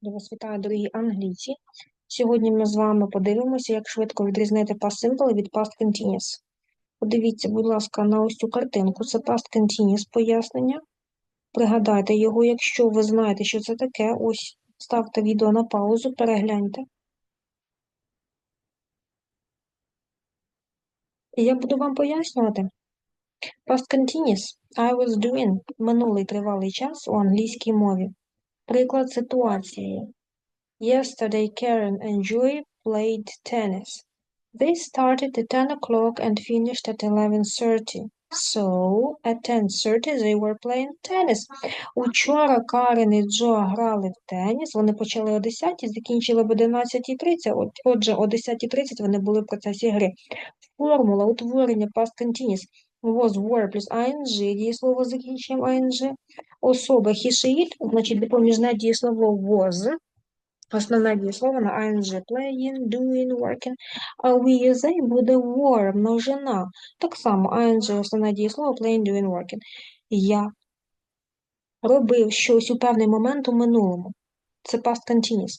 Я вас вітаю, дорогі англійці. Сьогодні ми з вами подивимося, як швидко відрізнити past simple від past continuous. Подивіться, будь ласка, на ось цю картинку. Це past continuous пояснення. Пригадайте його, якщо ви знаєте, що це таке. Ось ставте відео на паузу, перегляньте. І я буду вам пояснювати. Past continuous I was doing минулий тривалий час у англійській мові. Приклад ситуації. Yesterday, Karen and Joy played tennis. They started at 10 o'clock and finished at 11.30. So, at 10.30 they were playing tennis. Учора Карен і Джо грали в теніс. Вони почали о 10 закінчили об 11.30. Отже, о 10.30 вони були в процесі гри. Формула утворення past continuous was were плюс ing, дієслово з закінченням ing. Особа he, she, it, значить допоміжне дієслово was. Основне дієслово на ing playing, doing, working. А we they буде were, множина. Так само ing основне дієслово playing, doing, working. Я робив щось у певний момент у минулому. Це past continuous.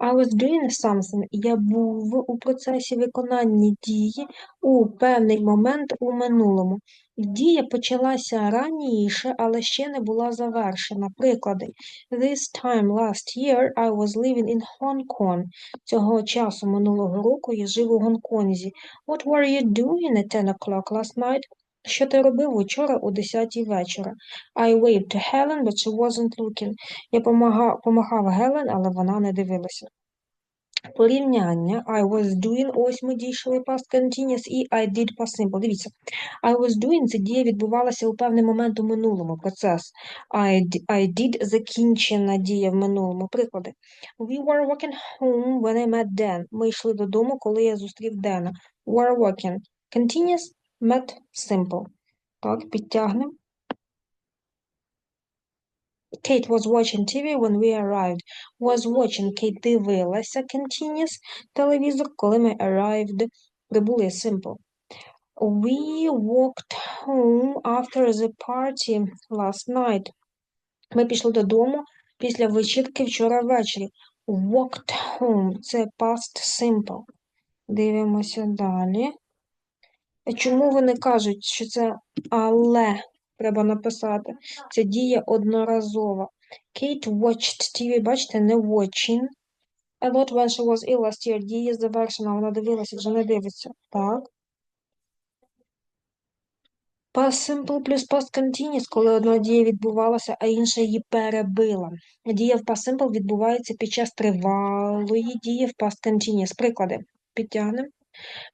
I was doing something. Я був у процесі виконання дії у певний момент у минулому. Дія почалася раніше, але ще не була завершена. Приклади. This time last year I was living in Hong Kong. Цього часу минулого року я жив у Гонконзі. What were you doing at 10 o'clock last night? Що ти робив учора о 10 вечора? I waved to Helen, but she wasn't looking. Я помагав, Гелен, але вона не дивилася. Порівняння I was doing, ось ми дійшли past continuous і I did past simple. Дивіться, I was doing – це дія відбувалася у певний момент у минулому, процес. I, I did – закінчена дія в минулому. Приклади. We were walking home when I met Dan. Ми йшли додому, коли я зустрів Дена. Were walking. Continuous, met simple. Так, підтягнемо. Kate was watching TV when we arrived. Was watching Kate дивилася continuous телевізор, коли ми arrived. Прибули simple. We walked home after the party last night. Ми пішли додому після вечірки вчора ввечері. Walked home – це past simple. Дивимося далі. Чому вони кажуть, що це але треба написати? Це дія одноразова. Kate watched TV, бачите, не watching. A lot when she was ill last year. Дія завершена, вона дивилася, вже не дивиться. Так. Past simple плюс past continuous, коли одна дія відбувалася, а інша її перебила. Дія в past simple відбувається під час тривалої дії в past continuous. Приклади. Підтягнемо.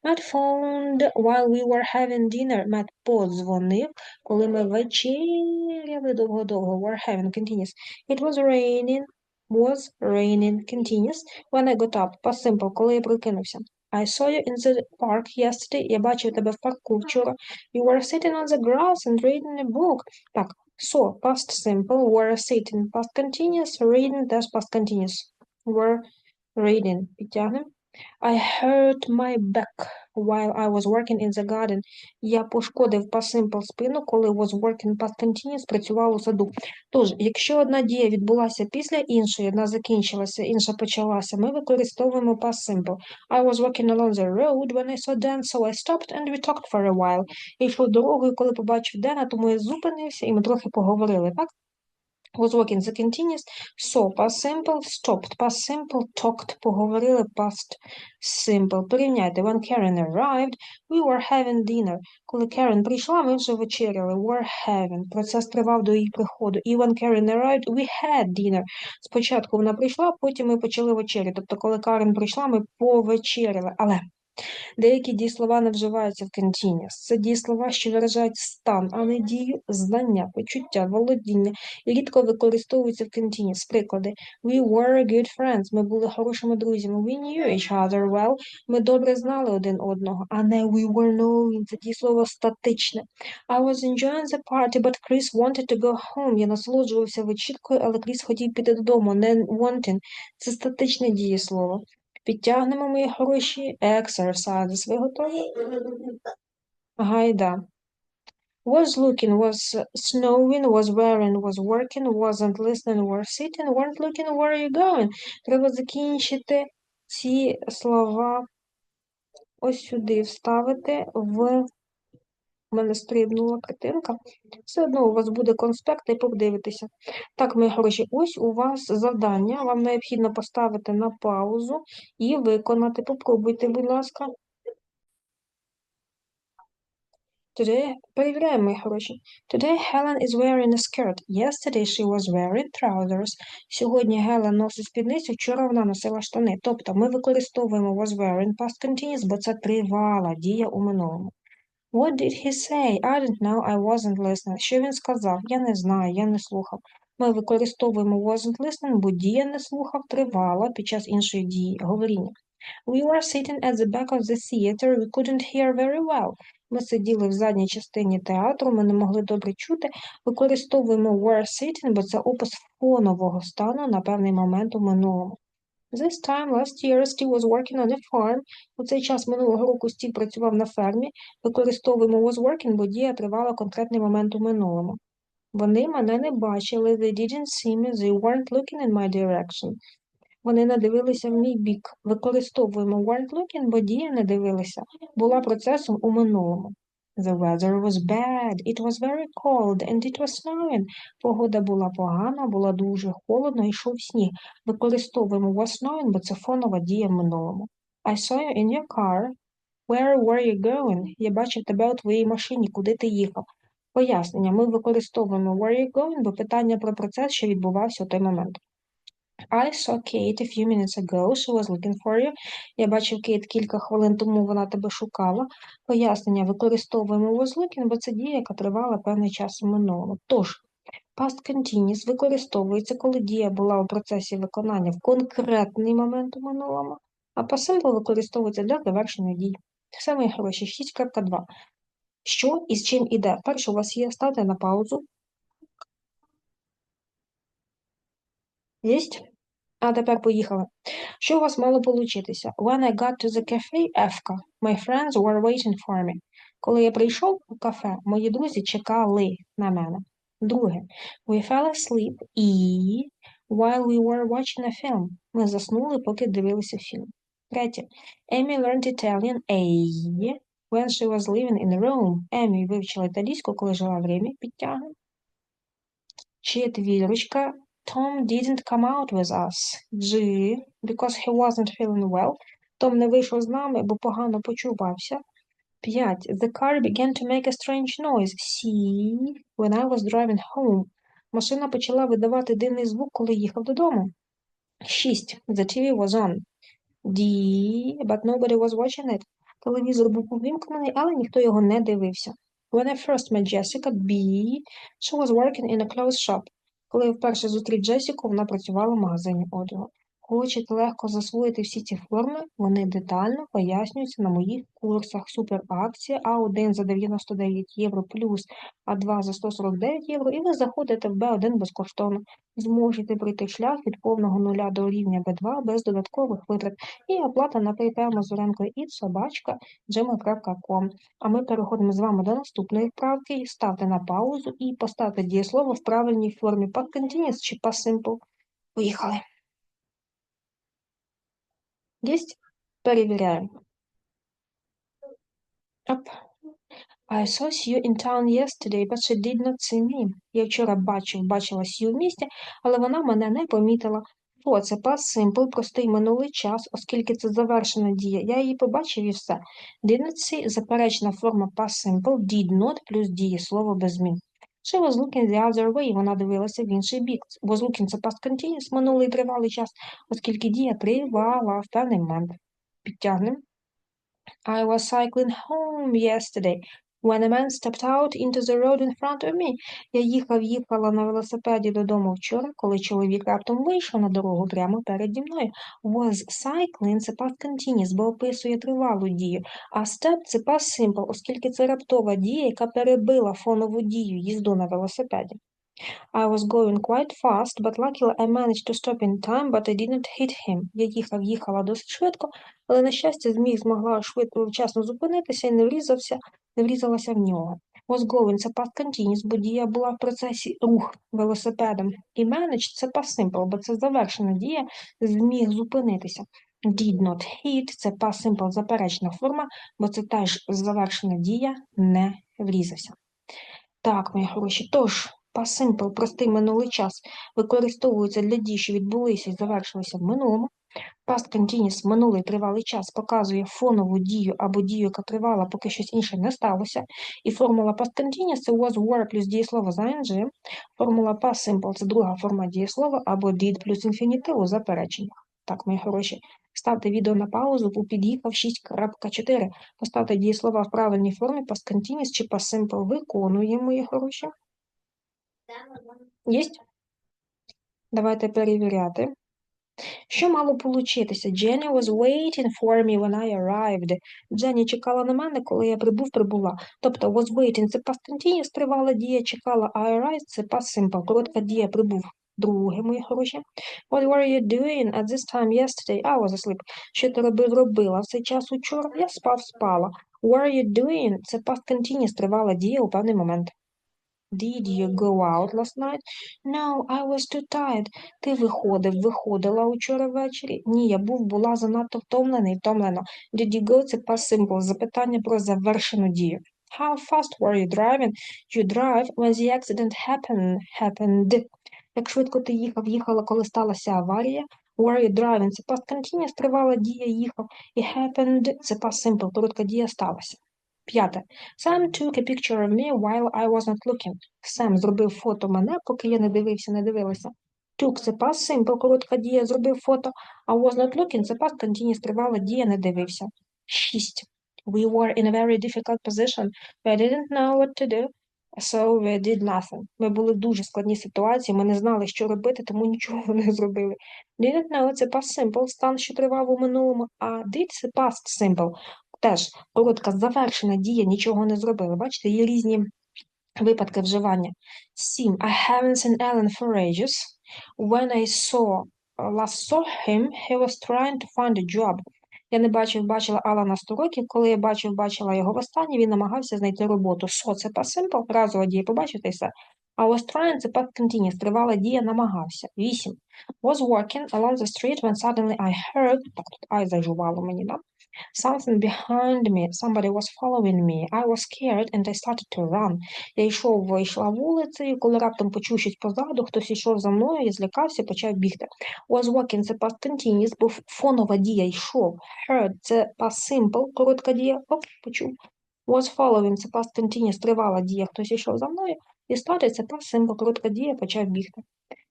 Matt phoned while we were having dinner. Мет подзвонив, коли ми вечеряли довго-довго. Were having continuous. It was raining. Was raining continuous. When I got up. Past simple, коли я прокинувся. I saw you in the park yesterday. Я бачив тебе в парку вчора. You were sitting on the grass and reading a book. Так, so, past simple, were sitting, past continuous, reading, теж past continuous. Were reading. Підтягнемо. I hurt my back while I was working in the garden. Я пошкодив past simple спину, коли was working past continuous, працював у саду. Тож, якщо одна дія відбулася після іншої, одна закінчилася, інша почалася, ми використовуємо past simple. I was walking along the road when I saw Dan, so I stopped and we talked for a while. Я дорогою, коли побачив Дена, тому я зупинився і ми трохи поговорили, так? Was walking the continuous, so past simple, stopped, past simple, talked, поговорили, past simple. Порівняйте, when Karen arrived, we were having dinner. Коли Karen прийшла, ми вже вечеряли, were having. Процес тривав до її приходу. І when Karen arrived, we had dinner. Спочатку вона прийшла, потім ми почали вечерю. Тобто, коли Карен прийшла, ми повечеряли. Але Деякі дієслова не вживаються в continuous. Це дієслова, що виражають стан, а не дію, знання, почуття, володіння і рідко використовуються в continuous. Приклади. We were good friends. Ми були хорошими друзями. We knew each other well. Ми добре знали один одного. А не we were knowing. Це дієслово статичне. I was enjoying the party, but Chris wanted to go home. Я насолоджувався вечіркою, але Кріс хотів піти додому. Не wanting. Це статичне дієслово. Підтягнемо мої хороші exercises. Ви готові? Гайда. Was looking, was snowing, was wearing, was working, wasn't listening, was sitting, weren't looking, where are you going? Треба закінчити ці слова ось сюди вставити в у мене стрибнула картинка. Все одно у вас буде конспект і подивитися. Так, мої хороші, ось у вас завдання. Вам необхідно поставити на паузу і виконати. Попробуйте, будь ласка. Today, перевіряємо, мої хороші. Today Helen is wearing a skirt. Yesterday she was wearing trousers. Сьогодні Гелен носить спідницю, вчора вона носила штани. Тобто ми використовуємо was wearing past continuous, бо це тривала дія у минулому. What did he say? I don't know, I wasn't listening. Що він сказав? Я не знаю, я не слухав. Ми використовуємо wasn't listening, бо дія не слухав тривала під час іншої дії, говоріння. We were sitting at the back of the theater, we couldn't hear very well. Ми сиділи в задній частині театру, ми не могли добре чути. Використовуємо were sitting, бо це опис фонового стану на певний момент у минулому. This time last year Steve was working on a farm. У цей час минулого року Стів працював на фермі. Використовуємо was working, бо дія тривала конкретний момент у минулому. Вони мене не бачили, they didn't see me, they weren't looking in my direction. Вони не дивилися в мій бік. Використовуємо weren't looking, бо дія не дивилися. Була процесом у минулому. The weather was bad, it was very cold, and it was snowing. Погода була погана, була дуже холодно, йшов сніг. Використовуємо was snowing, бо це фонова дія в минулому. I saw you in your car. Where were you going? Я бачив тебе у твоїй машині, куди ти їхав. Пояснення. Ми використовуємо where you going, бо питання про процес, що відбувався у той момент. I saw Kate a few minutes ago. She was looking for you. Я бачив Кейт кілька хвилин тому вона тебе шукала. Пояснення використовуємо was looking, бо це дія, яка тривала певний час у минулому. Тож, past continuous використовується, коли дія була у процесі виконання в конкретний момент у минулому, а past використовується для завершення дій. Все, мої хороші, 6.2. Що і з чим іде? Перше у вас є, ставте на паузу. Єсть? А тепер поїхали. Що у вас мало получитися? When I got to the cafe, Ефка, my friends were waiting for me. Коли я прийшов у кафе, мої друзі чекали на мене. Друге, we fell asleep і while we were watching a film. Ми заснули, поки дивилися фільм. Третє, Amy learned Italian A when she was living in Rome. Емі вивчила італійську, коли жила в Римі, підтягне. Четвірочка, Tom didn't come out with us. G, because he wasn't feeling well. Том не вийшов з нами, бо погано почувався. 5. The car began to make a strange noise. C, when I was driving home. Машина почала видавати дивний звук, коли їхав додому. 6. The TV was on. D, but nobody was watching it. Телевізор був увімкнений, але ніхто його не дивився. When I first met Jessica, B, she was working in a clothes shop. Коли я вперше зустрів Джесіку, вона працювала в магазині одягу. Хочете легко засвоїти всі ці форми, вони детально пояснюються на моїх курсах суперакція А1 за 99 євро плюс А2 за 149 євро, і ви заходите в Б1 безкоштовно. Зможете пройти шлях від повного нуля до рівня Б2 без додаткових витрат. І оплата на PayPal Мазуренко і собачка gmail.com. А ми переходимо з вами до наступної вправки. Ставте на паузу і поставте дієслово в правильній формі past continuous чи past simple. Поїхали. Єсть? Перевіряємо. Up. I saw Sue in town yesterday, but she did not see me. Я вчора бачив, бачила Сью в місті, але вона мене не помітила. О, це simple, простий минулий час, оскільки це завершена дія. Я її побачив і все. Did not see – заперечна форма past simple, did not плюс дієслово без змін. She was looking the other way, вона дивилася в інший бік. Was looking – це past continuous, минулий тривалий час, оскільки дія тривала в певний момент. Підтягнемо. I was cycling home yesterday when a man stepped out into the road in front of me. Я їхав, їхала на велосипеді додому вчора, коли чоловік раптом вийшов на дорогу прямо переді мною. Was cycling – це past continuous, бо описує тривалу дію, а step – це past simple, оскільки це раптова дія, яка перебила фонову дію їзду на велосипеді. I was going quite fast, but luckily I managed to stop in time, but I didn't hit him. Я їхав, їхала досить швидко, але, на щастя, зміг змогла швидко вчасно зупинитися і не врізався, не врізалася в нього. Was going – це past continuous, бо дія була в процесі рух велосипедом. І manage – це past simple, бо це завершена дія, зміг зупинитися. Did not hit – це past simple, заперечна форма, бо це теж завершена дія, не врізався. Так, мої хороші, тож, past simple, простий минулий час, використовується для дій, що відбулися і завершилися в минулому. Past continuous – минулий тривалий час показує фонову дію або дію, яка тривала, поки щось інше не сталося. І формула past continuous – це was, were плюс дієслово за ing. Формула past simple – це друга форма дієслова або did плюс інфінітив у запереченнях. Так, мої хороші, ставте відео на паузу у під'їхав 6.4. Поставте дієслова в правильній формі past continuous чи past simple. Виконуємо, мої хороші. Єсть? Давайте перевіряти. Що мало получитися? Jenny was waiting for me when I arrived. Дженні чекала на мене, коли я прибув, прибула. Тобто was waiting – це past continuous, тривала дія, чекала, I arrived – це past simple, коротка дія, прибув. Друге, мої хороші. What were you doing at this time yesterday? I was asleep. Що ти робив, робила? В цей час учора я спав, спала. Were you doing? Це past continuous, тривала дія у певний момент. Did you go out last night? No, I was too tired. Ти виходив, виходила учора ввечері? Ні, я був, була занадто втомлений, втомлена. Did you go? Це past simple, запитання про завершену дію. How fast were you driving? You drive when the accident happened. happened. Як швидко ти їхав, їхала, коли сталася аварія. Were you driving? Це past continuous, тривала дія, їхав. І happened – це past simple, коротка дія сталася. П'яте. Sam took a picture of me while I was not looking. Сем зробив фото мене, поки я не дивився, не дивилася. Took – це past simple, коротка дія, зробив фото, а was not looking – це past continuous, тривала дія, не дивився. Шість. We were in a very difficult position. We didn't know what to do, so we did nothing. Ми були в дуже складній ситуації, ми не знали, що робити, тому нічого не зробили. Didn't know – це past simple, стан, що тривав у минулому, а did – це past simple, теж коротка завершена дія, нічого не зробили. Бачите, є різні випадки вживання. Сім. I haven't seen Alan for ages. When I saw last saw him, he was trying to find a job. Я не бачив, бачила Алана 100 років. Коли я бачив, бачила його востаннє, він намагався знайти роботу. So – це past simple, разова дія, побачите все. А was trying – це past continuous, тривала дія, намагався. Вісім. Was walking along the street when suddenly I heard, так, тут I зажувало мені, да? Something behind me, somebody was following me. I was scared and I started to run. Я йшов, йшла вулицею, коли раптом почув щось позаду, хтось йшов за мною, я злякався, почав бігти. Was walking – це past continuous, бо фонова дія йшов. Heard – це past simple, коротка дія, оп, почув. Was following – це past continuous, тривала дія, хтось йшов за мною. І started – це past simple, коротка дія, почав бігти.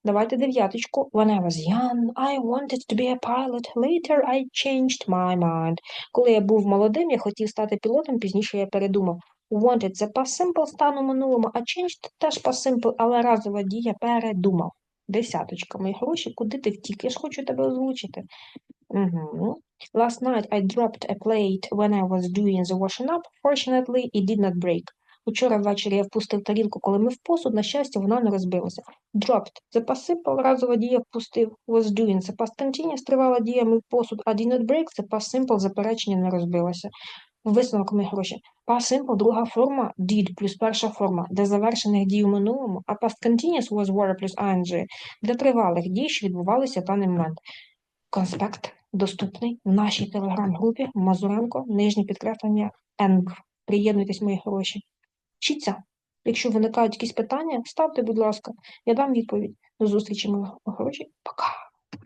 Давайте дев'яточку. When I was young, I wanted to be a pilot. Later I changed my mind. Коли я був молодим, я хотів стати пілотом, пізніше я передумав. Wanted – це past simple стану минулому, а changed – теж past simple, але разова дія передумав. Десяточка, мої гроші, куди ти втік? Я ж хочу тебе озвучити. Угу. Last night I dropped a plate when I was doing the washing up. Fortunately, it did not break. Учора ввечері я впустив тарілку, коли мив посуд, на щастя, вона не розбилася. Dropped – це пасив, разова дія впустив. Was doing – це past continuous, тривала дія, мив посуд. А did not break – це past simple, заперечення не розбилося. Висновок мої гроші. Past simple – друга форма, did плюс перша форма, для завершених дій у минулому, а past continuous – was, were плюс ing для тривалих дій, що відбувалися в даний момент. Конспект доступний в нашій телеграм-групі Мазуренко, нижнє підкреслення ЕНГ. Приєднуйтесь, мої гроші. Вчіться. Якщо виникають якісь питання, ставте, будь ласка, я дам відповідь. До зустрічі, мої хороші. Пока!